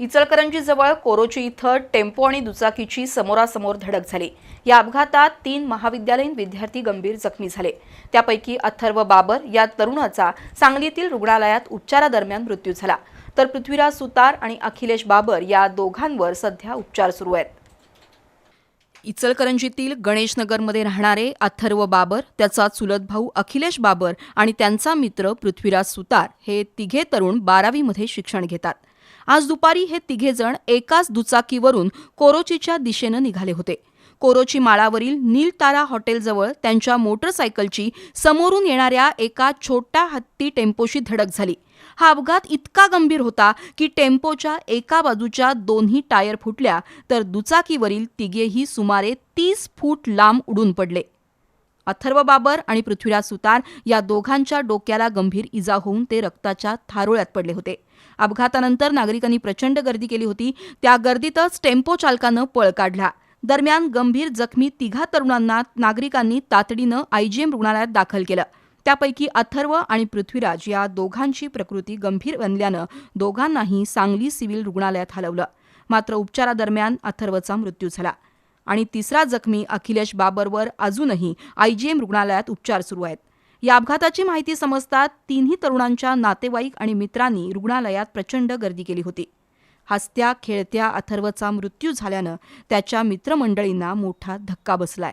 इचलकरंजीजवळ कोरोची इथं टेम्पो आणि दुचाकीची समोरासमोर धडक झाली. या अपघातात तीन महाविद्यालयीन विद्यार्थी गंभीर जखमी झाले. त्यापैकी अथर्व बाबर या तरुणाचा सांगलीतील रुग्णालयात उपचारादरम्यान मृत्यू झाला. तर पृथ्वीराज सुतार आणि अखिलेश बाबर या दोघांवर सध्या उपचार सुरू आहेत. इचलकरंजीतील गणेशनगरमध्ये राहणारे अथर्व बाबर त्याचा चुलत भाऊ अखिलेश बाबर आणि त्यांचा मित्र पृथ्वीराज सुतार हे तिघे तरुण बारावीमध्ये शिक्षण घेतात. आज दुपारी हे तिघेजण एकाच दुचाकीवरून कोरोचीच्या दिशेनं निघाले होते. कोरोची माळावरील नीलतारा हॉटेलजवळ त्यांच्या मोटरसायकलची समोरून येणाऱ्या एका छोट्या हत्ती टेम्पोशी धडक झाली. हा अपघात इतका गंभीर होता की टेम्पोच्या एका बाजूच्या दोन्ही टायर फुटल्या तर दुचाकीवरील तिघेही सुमारे तीस फूट लांब उडून पडले. अथर्व बाबर आणि पृथ्वीराज सुतार या दोघांच्या डोक्याला गंभीर इजा होऊन ते रक्ताच्या थारोळ्यात पडले होते. अपघातानंतर नागरिकांनी प्रचंड गर्दी केली होती. त्या गर्दीतच टेम्पो चालकानं पळ काढला. दरम्यान गंभीर जखमी तिघा तरुणांना नागरिकांनी तातडीनं आयजीएम रुग्णालयात दाखल केलं. त्यापैकी अथर्व आणि पृथ्वीराज या दोघांची प्रकृती गंभीर बनल्यानं दोघांनाही सांगली सिव्हिल रुग्णालयात हलवलं. मात्र उपचारादरम्यान अथर्वचा मृत्यू झाला. आणि तिसरा जखमी अखिलेश बाबरवर अजूनही आयजीएम रुग्णालयात उपचार सुरू आहेत. या अपघाताची माहिती समजतात तिन्ही तरुणांच्या नातेवाईक आणि मित्रांनी रुग्णालयात प्रचंड गर्दी केली होती. हसत्या खेळत्या अथर्वचा मृत्यू झाल्यानं त्याच्या मित्रमंडळींना मोठा धक्का बसलाय.